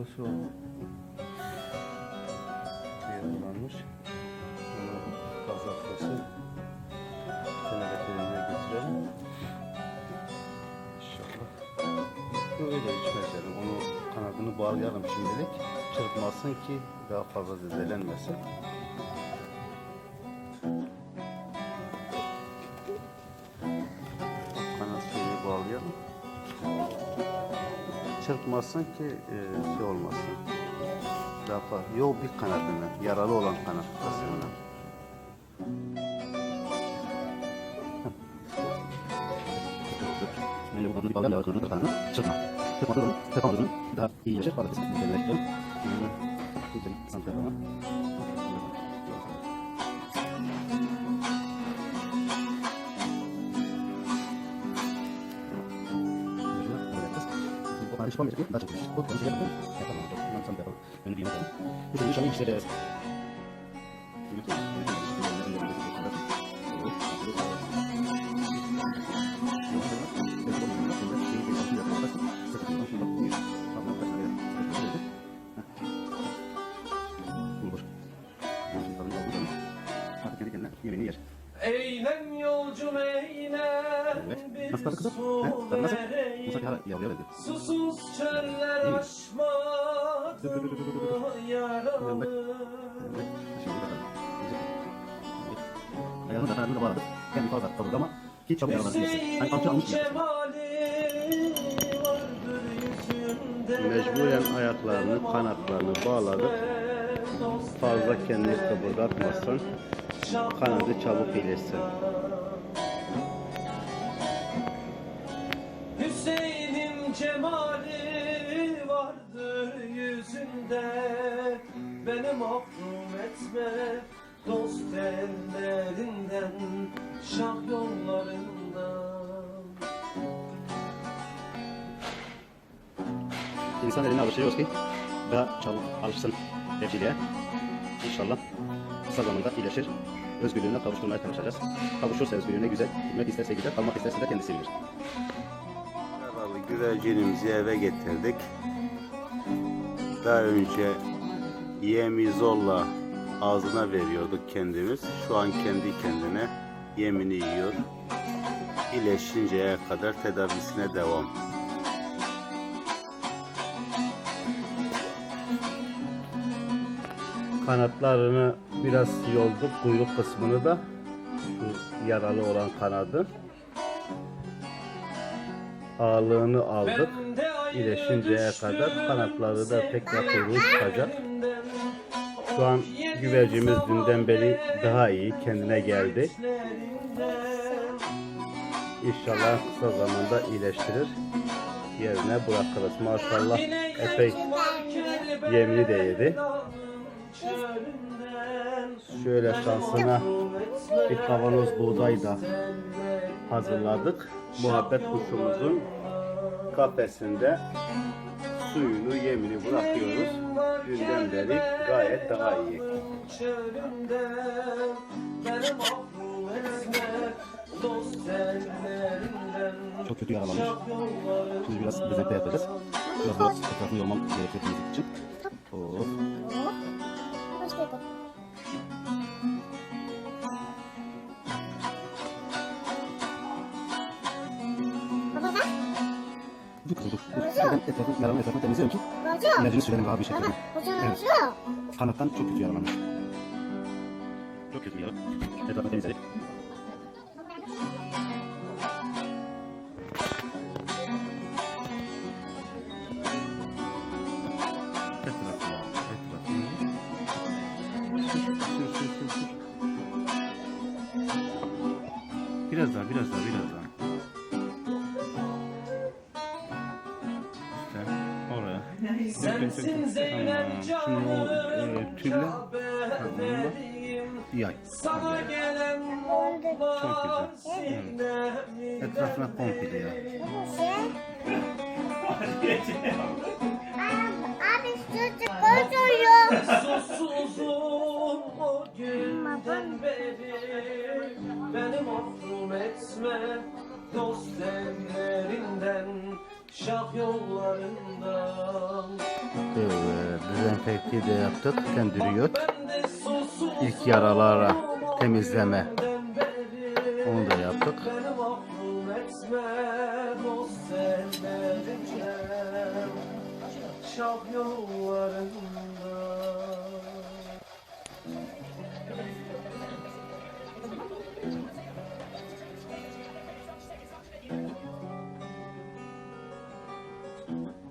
burası oldu. Yaralanmış. Bunu kazaklısı kenara bölümüne götürelim. İnşallah. Böyle içmez yani. Onu kanadını bağlayalım şimdilik. Çırpmasın ki daha fazla zedelenmesin. Çırpmasın ki e, şey olmasın. Fazla. Yok bir kanadını, yaralı olan kanat kısmını. Daha iyi yaşar. Paylaşma mecbur. Daha çok Bu konuşu yapalım. Yapalım. Bundan sonra yapalım. Önü bir yapalım. Bu da inşallah işleriz. Yemeğini yer. Eylem yolcum bir su He? Susuz çöller aşmadım yaralı Evet. Şimdi bakalım. Ayağını da ayağını da bağladık. Kendi fazla kaldı ama hiç çabuk yaralandı. Hani kamçı almış Hüseyin gibi. cemali vardır yüzünde Mecburen ayaklarını, kanatlarını bağladık. Fazla kendini kıpırdatmasın. Kanadı çabuk iyileşsin. Cemali vardır yüzünde Beni mahrum etme dost ellerinden Şah yollarından İnsan eline alıştırıyoruz ki daha çabuk alışsın evciliğe. İnşallah kısa zamanda iyileşir. Özgürlüğüne kavuşturmaya çalışacağız. Kavuşursa özgürlüğüne güzel, gitmek isterse gider, kalmak isterse de kendisi bilir. Güvercinimizi eve getirdik. Daha önce yemi zorla ağzına veriyorduk kendimiz. Şu an kendi kendine yemini yiyor. İyileşinceye kadar tedavisine devam. Kanatlarını biraz yolduk, kuyruk kısmını da şu yaralı olan kanadı. Ağırlığını aldık. İyileşinceye kadar kanatları da tekrar kuyruğu çıkacak. Şu an güvercimiz dünden beri daha iyi, kendine geldi. İnşallah kısa zamanda iyileştirir. Yerine bırakırız. Maşallah epey yemini de yedi. Şöyle şansına bir kavanoz buğday da hazırladık. Muhabbet kuşumuzun kafesinde suyunu, yemini bırakıyoruz. Dünden beri gayet daha iyi. Çok kötü yaralanmış. Şimdi biraz dezenfekte yapacağız. Biraz da etrafını yolmam gerekiyor temizlik için. Oh. Dur. Ben etrafını, temizliyorum ki ilacını sürelim daha bir şekilde. Evet. Kanattan çok kötü yaralanmış. Çok kötü bir yara. Etrafını temizledik. Biraz daha, biraz daha, biraz daha. Sensin Zeynep e, tülle yay. Sana gelen Çok notlar güzel. sinemi Etrafına komple ya. Abi çocuk koşuyor. Susuzum o günden beri Beni mahrum etme dost ellerinden Şah yollarından Evet, dezenfekte de yaptık. Kendiriyor. İlk yaralara temizleme onu da yaptık. Şah yollarında Mm-hmm.